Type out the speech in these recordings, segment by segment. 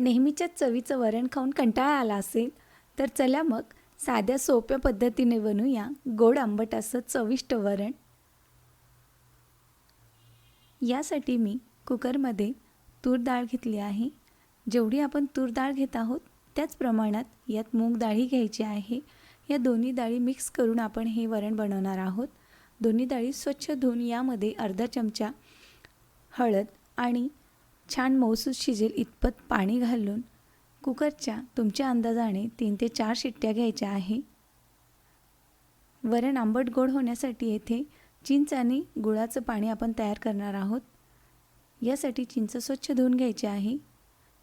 नेहमीच्याच चवीचं वरण खाऊन कंटाळा आला असेल तर चला मग साध्या सोप्या पद्धतीने बनवूया गोड आंबट असं चविष्ट वरण. यासाठी मी कुकरमध्ये तूर डाळ घेतली आहे. जेवढी आपण तूर डाळ घेत आहोत त्याच प्रमाणात यात मूग डाळी घ्यायची आहे. या दोन्ही डाळी मिक्स करून आपण हे वरण बनवणार आहोत. दोन्ही डाळी स्वच्छ धुवून यामध्ये अर्धा चमचा हळद आणि छान मऊसूस शिजेल इतपत पाणी घालून कुकरच्या तुमच्या अंदाजाने तीन ते चार शिट्ट्या घ्यायच्या आहे. वरण आंबट गोड होण्यासाठी येथे चिंच आणि गुळाचं पाणी आपण तयार करणार आहोत. यासाठी चिंच स्वच्छ धुवून घ्यायची आहे.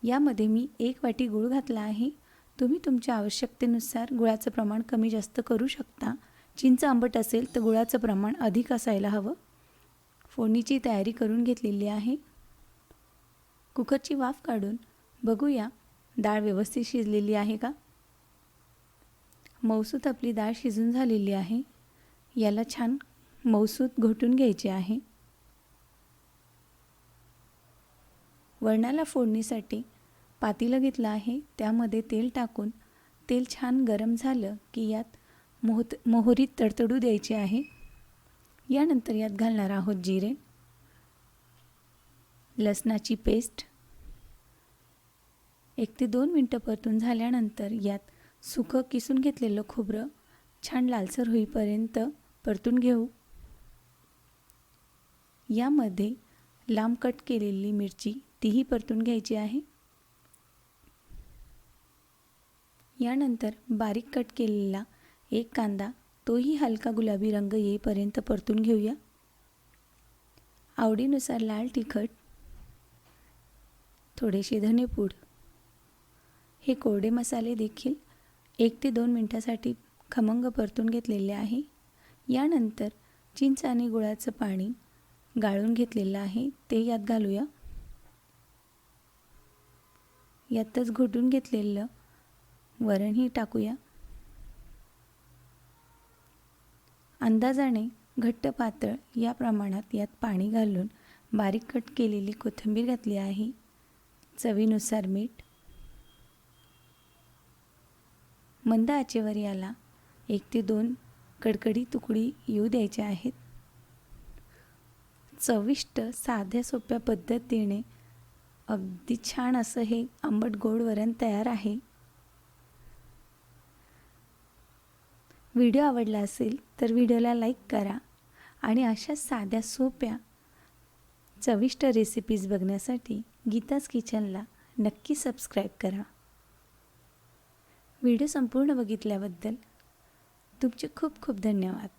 यामध्ये मी एक वाटी गूळ घातला आहे. तुम्ही तुमच्या आवश्यकतेनुसार गुळाचं प्रमाण कमी जास्त करू शकता. चिंच आंबट असेल तर गुळाचं प्रमाण अधिक असायला हवं. फोडणीची तयारी करून घेतलेली आहे. कुकरची वाफ काढून बघूया डाळ व्यवस्थित शिजलेली आहे का? मऊसूत आपली डाळ शिजून झालेली आहे. याला छान मऊसूत घोटून घ्यायचे आहे. वरणाला फोडणीसाठी पातीलं घेतलं आहे. त्यामध्ये तेल टाकून तेल छान गरम झालं की यात मोहत मोहरीत तडतडू द्यायची आहे. यानंतर यात घालणार आहोत जिरे लसणाची पेस्ट एक ते दोन मिनटं परतून झाल्यानंतर यात सुकं किसून घेतलेलं खोबरं छान लालसर होईपर्यंत परतून घेऊ. यामध्ये लांब कट केलेली मिरची तीही परतून घ्यायची आहे. यानंतर बारीक कट केलेला एक कांदा तोही हलका गुलाबी रंग येईपर्यंत परतून घेऊया. आवडीनुसार लाल तिखट थोडेसे धनेपूड हे कोरडे मसाले देखील एक ते दोन मिनटासाठी खमंग परतून घेतलेले आहे. यानंतर चिंच आणि गुळाचं पाणी गाळून घेतलेलं आहे. ते यात घालूया. यातच घोटून घेतलेलं वरणही टाकूया. अंदाजाने घट्ट पातळ या प्रमाणात यात पाणी घालून बारीक कट केलेली कोथिंबीर घातली आहे. चवीनुसार मीठ मंद आचेवर याला एक ते दोन कडकडी तुकडी येऊ द्यायच्या आहेत. चविष्ट साध्या सोप्या पद्धतीने अगदी छान असं हे आंबट गोड वरण तयार आहे. व्हिडिओ आवडला असेल तर व्हिडिओला लाईक करा आणि अशा साध्या सोप्या चविष्ट रेसिपीज बघण्यासाठी गीताज किचनला नक्की सबस्क्राईब करा. व्हिडिओ संपूर्ण बघितल्याबद्दल तुमचे खूप खूप धन्यवाद.